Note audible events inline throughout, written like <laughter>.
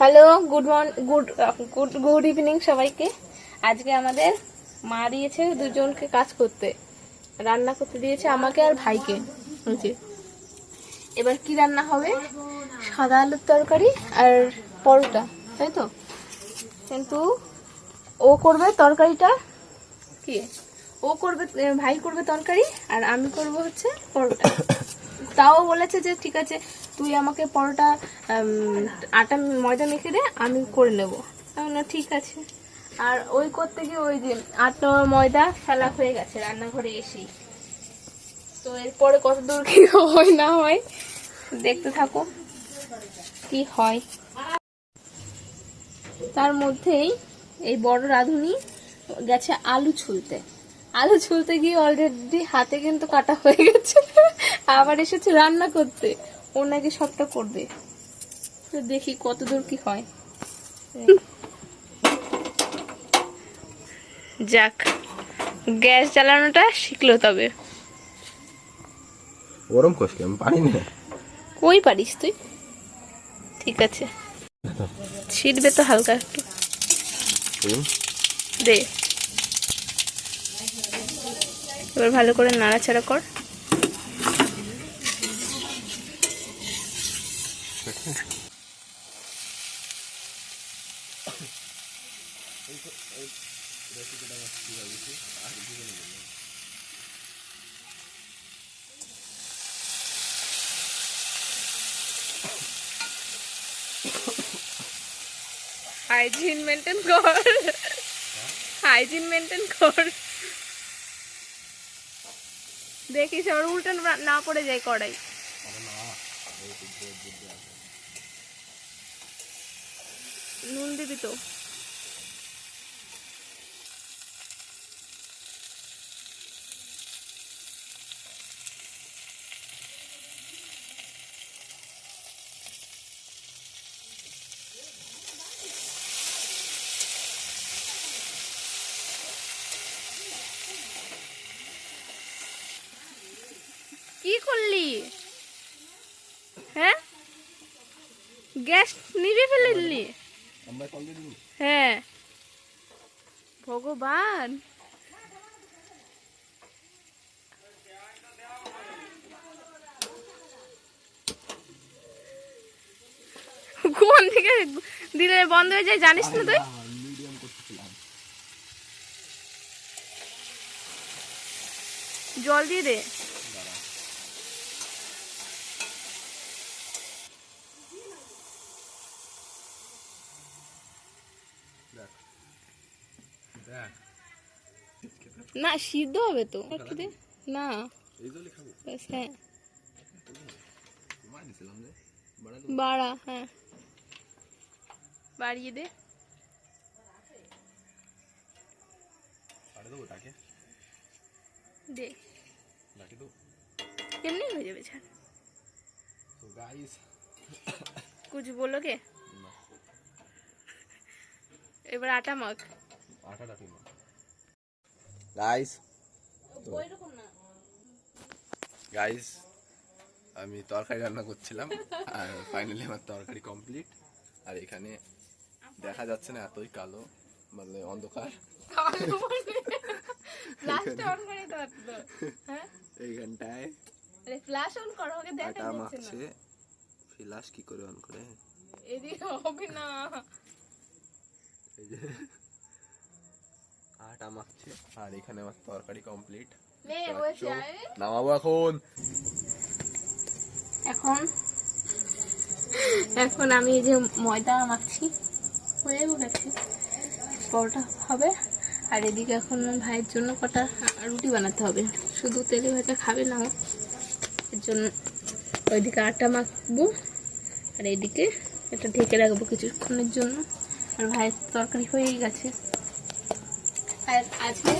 Hello good morning good good good evening সবাইকে। আজকে আমাদের মা দিয়েছে দুজনকে কাজ করতে। রান্না করতে দিয়েছে আমাকে আর ভাইকে। বুঝছি এবার কি রান্না হবে? সাদা আলুর তরকারি আর পরোটা, তাই তো? কিন্তু ও করবে তরকারিটা কি? ও করবে ভাই করবে তরকারি আর আমি করব হচ্ছে পরোটা। তাও বলেছে যে ঠিক আছে তুই আমাকে পরোটা আটা ময়দা মেখে দে আমি করে নেব। বললাম, ঠিক আছে। আর ওই করতে গিয়ে ওই যে আটা ময়দা ফেলা হয়ে গেছে রান্নাঘরে এসেই। তো এরপরে কত দূর কি হয় না হয় দেখতে থাকো কি হয়। তার মধ্যেই এই বড় রাঁধুনি গেছে আলু ছুলতে। আলু ছুলতে গিয়ে অলরেডি হাতে কিন্তু কাটা হয়ে গেছে। আবার এসেছে রান্না করতে। ও নাকি সবটা করবে। তো দেখি কত দূর কি হয়। যাক গ্যাস জ্বালানোটা শিখলো তবে। গরম করছি আমি পারি না। কই পারিস তুই? ঠিক আছে। ছিটবে তো হালকা একটু। দে। এবার ভালো করে নাড়াচাড়া কর। হাইজিন মেনটেন কর হাইজিন মেনটেন কর দেখি সর উল্টে না- পড়ে যায় কড়াই নুন দিবি তো কি করলি হ্যাঁ গ্যাস নিভে ফেলে দিলি হ্যাঁ। ভগবান। কোন দিকে দিলে বন্ধ হয়ে যায় জানিস না তুই? জল দিয়ে দে। না সিদ্ধ হবে তো। না। হ্যাঁ। বাড়া হ্যাঁ। বাড়িয়ে দে। দে। এমনি হয়ে যাবে ছাড় কুছ বলো কে? এবার আটা মাখ। ওইরকম না গাইস আমি তরকারি রান্না করছিলাম আর ফাইনালি আমার তরকারি কমপ্লিট আর এখানে দেখা যাচ্ছে না এতই কালো মানে অন্ধকার। তো হ্যাঁ? এইখানটায় আরে ফ্ল্যাশ অন করো ওকে দেখা যাচ্ছে না। ফিলাস কি করে অন করে? এদিকে হবে না। এই যে আটা মাখছে আর এখানে আমার তরকারি কমপ্লিট। নামাবো এখন। এখন? এখন আমি যে ময়দা মাখছি হয়ে গেছে। পরোটা হবে। আর এদিকে এখন ভাইয়ের জন্য কটা রুটি বানাতে হবে। শুধু তেলে ভাজা খাবে না এর জন্য ওইদিকে আটা মাখবো। আর এদিকে এটা ঢেকে রাখব কিছুক্ষণের জন্য। আর ভাইয়ের তরকারি হয়েই গেছে। আর আজকে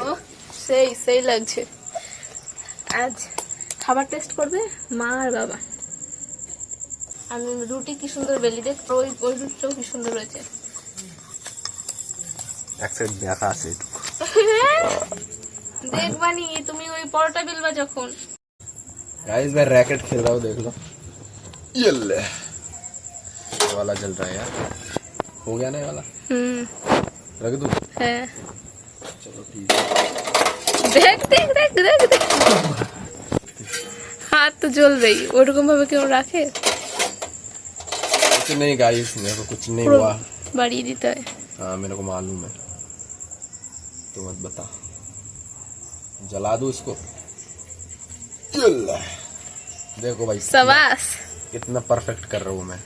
ও সেই সেই লাগছে আজ খাবার টেস্ট করবে মা আর বাবা আমি রুটি কি সুন্দর বেলি দেখ ওই ওই রুটিটাও কি সুন্দর হয়েছে এক সাইড দেখা আছে একটু দেখবানি তুমি ওই পরোটা বেলবা যখন गाइस मैं रैकेट खेल रहा हूँ देख लो ये ले ये वाला जल रहा है यार हो गया ना ये वाला হুম रख दूँ হ্যাঁ चलो ठीक है দেখ দেখ দেখ দেখ দেখ হাত তো জ্বলবেই ওরকম ভাবে কেউ রাখে कुछ नहीं गाइस मेरे को कुछ नहीं পুরো हुआ বাড়িয়ে দিতে হয় हाँ मेरे को मालूम है तो मत बता जला दो इसको चल। देखो भाई সাবাস कितना परफेक्ट कर रहा हूँ मैं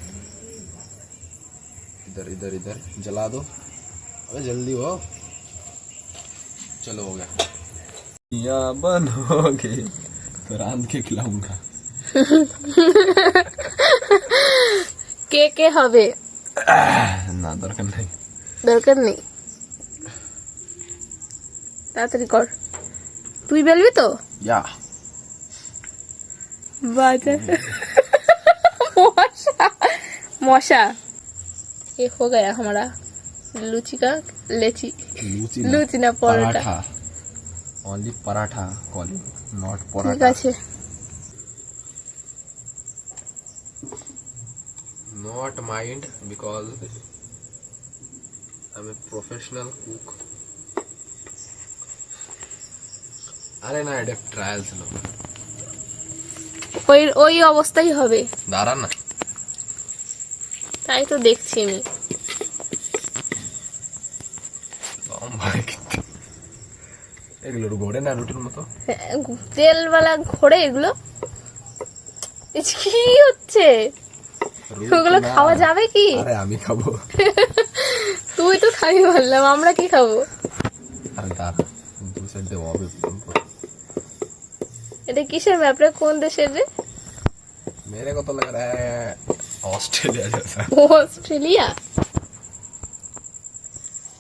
इधर इधर इधर जला दो अबे जल्दी हो चलो हो गया या बनोगे तो रांध के खिलाऊंगा কে কে হবে ना दरकार नहीं দরকার নেই তাড়াতাড়ি কর তুই বেলবি তো या बाजार मौसा मौसा ये हो गया हमारा লুচি কা লেচি লুচি না পরোটা অনলি পরাঠা নট পরাঠা ঠিক আছে not mind because professional cook আরে না এটা ট্রায়াল ছিল ওই ওই অবস্থাই হবে। দাঁড়া না। তাই তো দেখছি আমি। এগুলো ঘোরে না রুটির মতো? ঘোরে এগুলো? কি হচ্ছে? ওগুলো খাওয়া যাবে কি? আরে আমি খাব। তুই তো খাবি বললাম আমরা কি খাব? আরে হবে এটা কিসের ব্যাপারে কোন দেশের রে? মেরে কত রে? Australia Australia?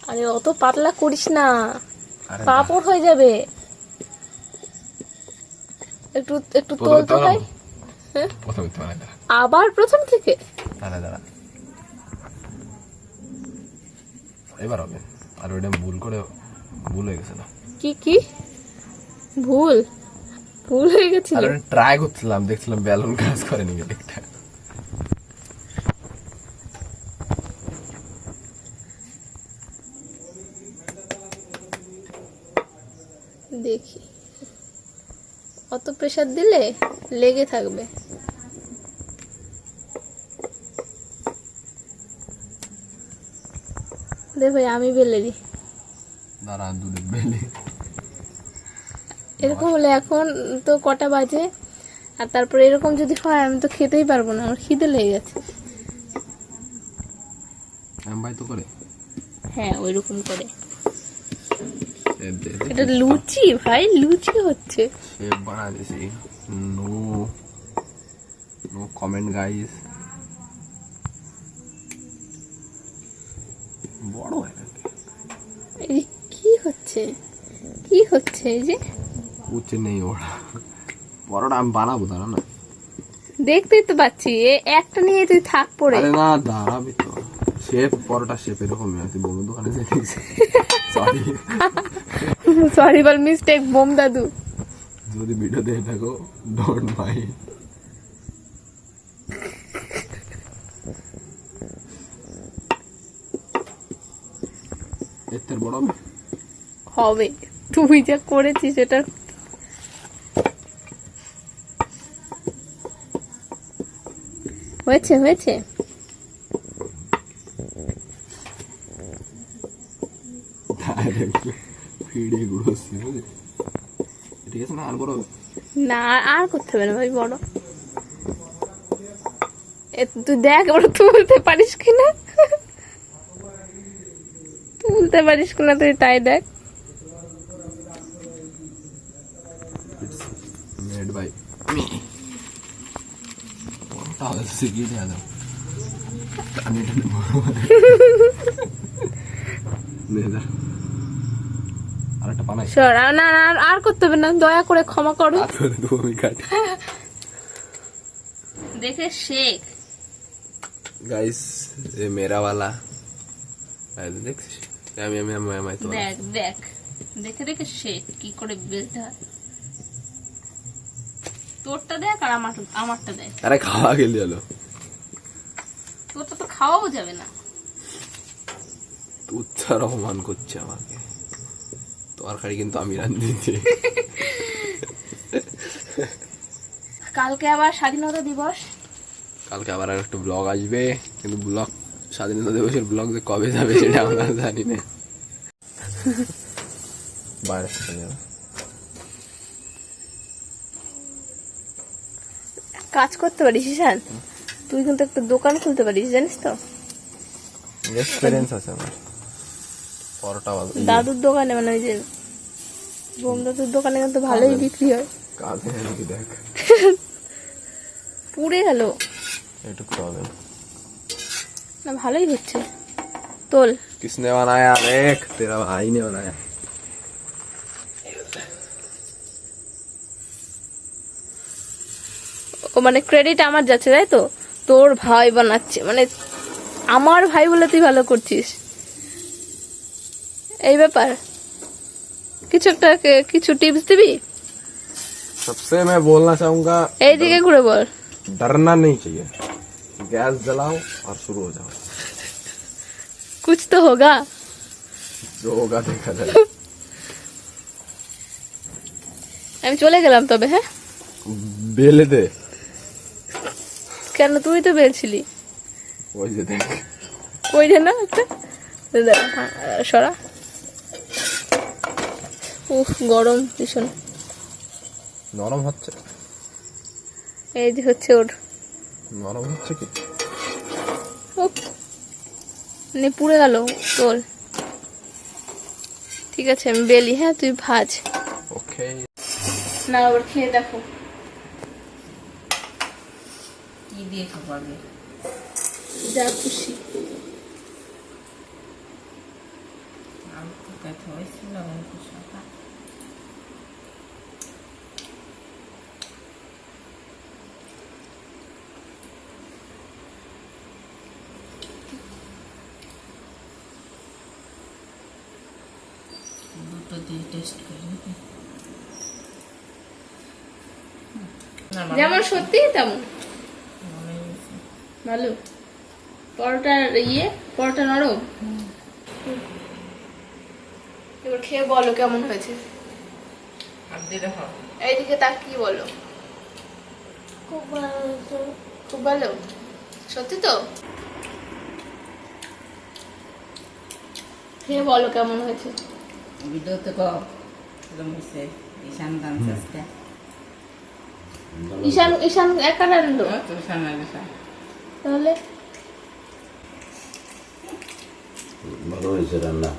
আরে অত পাতলা করিস না। পাপড় হয়ে যাবে। একটু একটু তোল তো ভাই। প্রথমে তো আবার প্রথম থেকে? দাঁড়া দাঁড়া। এবার হবে। আর ওইটা ভুল করে ভুল হয়ে গেছে না কি কি? ভুল? ভুল হয়ে গেছিল। আর ট্রাই করছিলাম দেখছিলাম ব্যালুন কাজ করেনি। একটা দেখি অত প্রেসার দিলে লেগে থাকবে। দে ভাই আমি বেলে দিই দাঁড়া দুধের বেলি। এরকম হলে এখন তো কটা বাজে আর তারপরে এরকম যদি হয় আমি তো খেতেই পারব না আমার খিদে লেগে গেছে। তো করে। হ্যাঁ ওইরকম করে। এটা লুচি ভাই লুচি হচ্ছে। বানা দিছি নো নো কমেন্ট গাইস বড় এই কি হচ্ছে? কি হচ্ছে এই যে? উচ্চ নেই ওরা। বড়টা আমি বানাবো দাঁড়া না। দেখতেই তো পাচ্ছি এ একটা নিয়ে তুই থাক পড়ে। আরে না দাঁড়াবি তো। শেপ পরোটা শেপ এরকমই আছে বন্ধু দোকানে যে <laughs> সরি সরি মিস্টেক বোম দাদু যদি ভিডিও দেখে থাকো ডোন্ট মাইন্ড এর বড় হবে? হবে। তুই যা করেছিস এটা হয়েছে হয়েছে। ফিডে ঘুরোচ্ছি বুঝলি? ঠিক আছে না আর বড় না আর- করতে হবে না ভাই বড়। তুই দেখ এবার তুলতে পারিস কিনা? তুলতে পারিস কিনা তুই তাই দেখ। It's made by তাহলে শিখিয়ে দেওয়া দাও? টানে টানে বড় করে। নে যা। আরেকটা বানাই। সর আর না না, আর- আর করতে হবে না দয়া করে ক্ষমা করো। আমি কাটি দেখে শেখ। গাইস এ মেরা वाला এই দেখছিস? আমি আমি আমি আমি তো দেখ দেখ। দেখে দেখে শেখ কি করে বেলতে হয়। তোরটা দেখ আর আমার আমারটা দেখ। আরে খাওয়া গেলি হলো। তোরটা তো খাওয়াও যাবে না। তুচ্ছার অপমান করছে আমাকে। তরকারি কিন্তু আমি রান্ধিছি কালকে আবার স্বাধীনতা দিবস। কালকে আবার একটা ব্লগ আসবে কিন্তু ব্লগ স্বাধীনতা দিবসের ব্লগ যে কবে যাবে সেটা আমরা জানি না। বাইরে কাজ করতে পারিস ঈশান? তুই কিন্তু একটা দোকান খুলতে পারিস জানিস তো? এক্সপিরিয়েন্স আছে আমার। পরোটা বাদ দাদুর দোকানে মানে ওই যে বোম দাদুর দোকানে কিন্তু ভালোই বিক্রি হয় কাঁধে এদিকে দেখ পুড়ে গেল এটুকু তো হবে না ভালোই হচ্ছে তোল किसने बनाया देख तेरा भाई ने बनाया ও মানে ক্রেডিট আমার যাচ্ছে তাই তো তোর ভাই বানাচ্ছে মানে আমার ভাই বলে তুই ভালো করছিস এই ব্যাপার কিছু একটা কে- কিছু টিপস দিবি सबसे मैं बोलना चाहूंगा এইদিকে ঘুরে বল डरना नहीं चाहिए गैस जलाओ और शुरू हो जाओ কুছ তো হোগা जो होगा देखा जाए আমি চলে গেলাম তবে হ্যাঁ बेले दे কেন তুই তো বেলছিলি ওই যে দেখ ওই যে না একটা এই দেখ, হ্যাঁ, সরা উফ গরম ভীষণ। নরম হচ্ছে? এই যে হচ্ছে ওর। নরম হচ্ছে কি? উফ নে পুড়ে গেল তোল ঠিক আছে আমি বেলি হ্যাঁ তুই ভাজ। ওকে। না আবার খেয়ে দেখো। কি দিয়ে খাবাবে যা খুশি। আমি তো কথা হয়েছিল দিয়ে টেস্ট করি না, না, যেমন সত্যি তেমন। ভালো। পরোটার ইয়ে পরোটা নরম? এবার খেয়ে বলো কেমন হয়েছে। আর দিয়ে দেখো। এইদিকে তাকিয়ে বলো। খুব ভালো খুব ভালো? সত্যি তো? খেয়ে বলো কেমন হয়েছে। ভিডিওতে কো এরকম হয়েছে ঈশান ডান্সাসটা ঈশান ঈশান একা ঈশান তাহলে ভালো হয়েছে রান্না